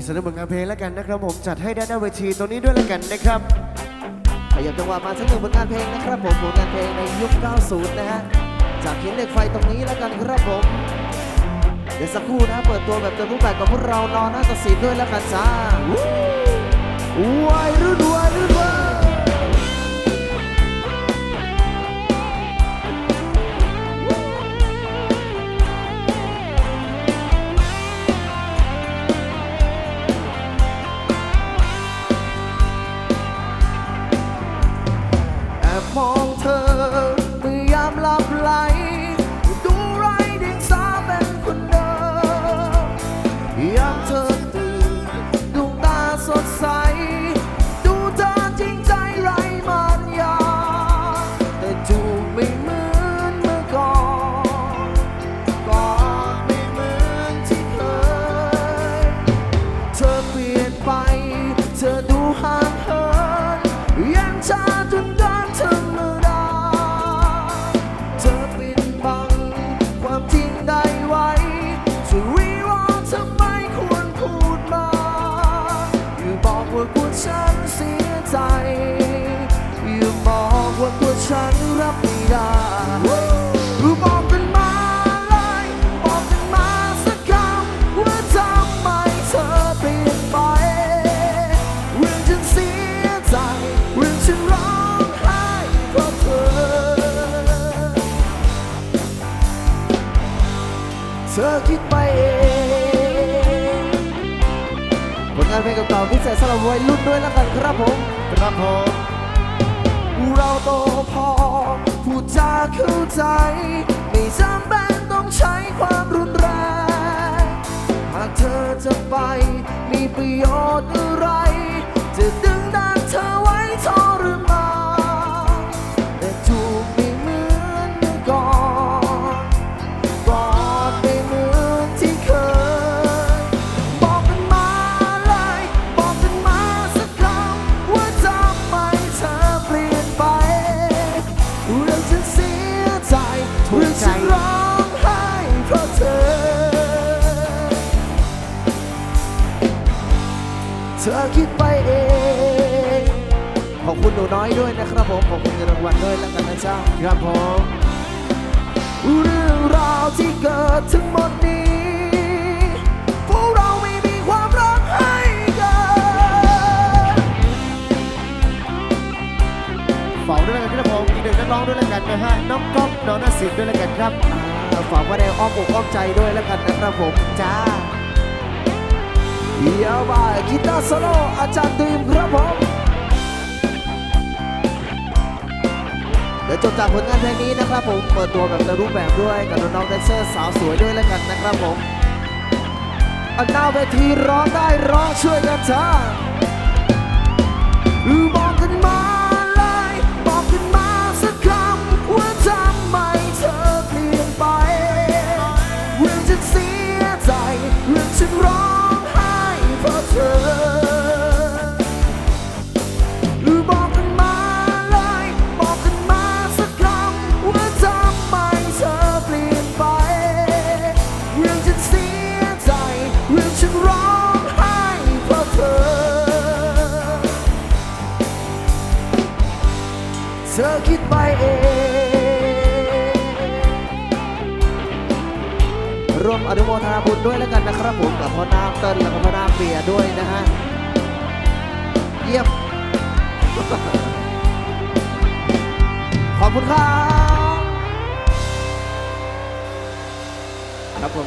อิสระผลงานเพลงแล้วกันนะครับ ผมจัดให้ด้านหน้าเวทีตรงนี้ด้วยแล้วกันนะครับขยับจังหวะมาสักหนึ่งผลงานเพลงนะครับผมผลงานเพลงในยุค 90 นะฮะจากเขียนเหล็กไฟตรงนี้แล้วกันครับผม เดี๋ยวสักครู่นะเปิดตัวแบบเต็มรูปแบบกับพวกเรานอนน่าจะสีด้วยแล้วกันจ้าวู้วัยรุ่น ยังชาจนเดินธรรมดาเธอปิดบังความจริงได้ไว้จะรีรอทำไมควรพูดมาอย่าบอกว่ากลัวฉันเสียใจอย่าบอกว่ากลัวฉันรับ เธอคิดไปเองผลงานเพลงเก่าๆพิเศษสำหรับวัยรุ่นด้วยแล้วกันครับผมครับผมเราโตพอพูดจาเข้าใจ ไม่จำเป็นต้องใช้ความรุนแรง หากเธอจะไปมีประโยชน์อะไร คุณหนูน้อยด้วยนะครับผม ขอบคุณเงินรางวัลด้วยแล้วกันนะจ๊ะครับผม เรื่องราวที่เกิดทั้งหมดนี้พวกเราไม่มีความรักให้กันฝากด้วยแล้วกันครับผมอีกหนึ่งนักร้องด้วยแล้วกันนะฮะ น้องก๊อฟน้องนาสินด้วยแล้วกันครับอ่าฝากไว้ในอ้อมอกอ้อมใจด้วยแล้วกันนะครับผมจ้าเดี๋ยวบ่ายกีตาร์โซโล่อาจารย์ตีมครับผม ดี๋ยวจบจากผลงานเพลงนี้นะครับผมเปิดตัวแบบในรูปแบบด้วยกับน้องแดนเซอร์สาวสวยด้วยแล้วกันนะครับผมอันหน้าเวทีร้องได้ร้องช่วยกันจ้าบอกกันมา คิดไปเองร่วมอนุโมทนาบุญด้วยแล้วกันนะครับผมกับพ่อนาเติ้ลแล้วก็พ่อนาเปียด้วยนะฮะเยี่ยมขอบคุณครับครับผม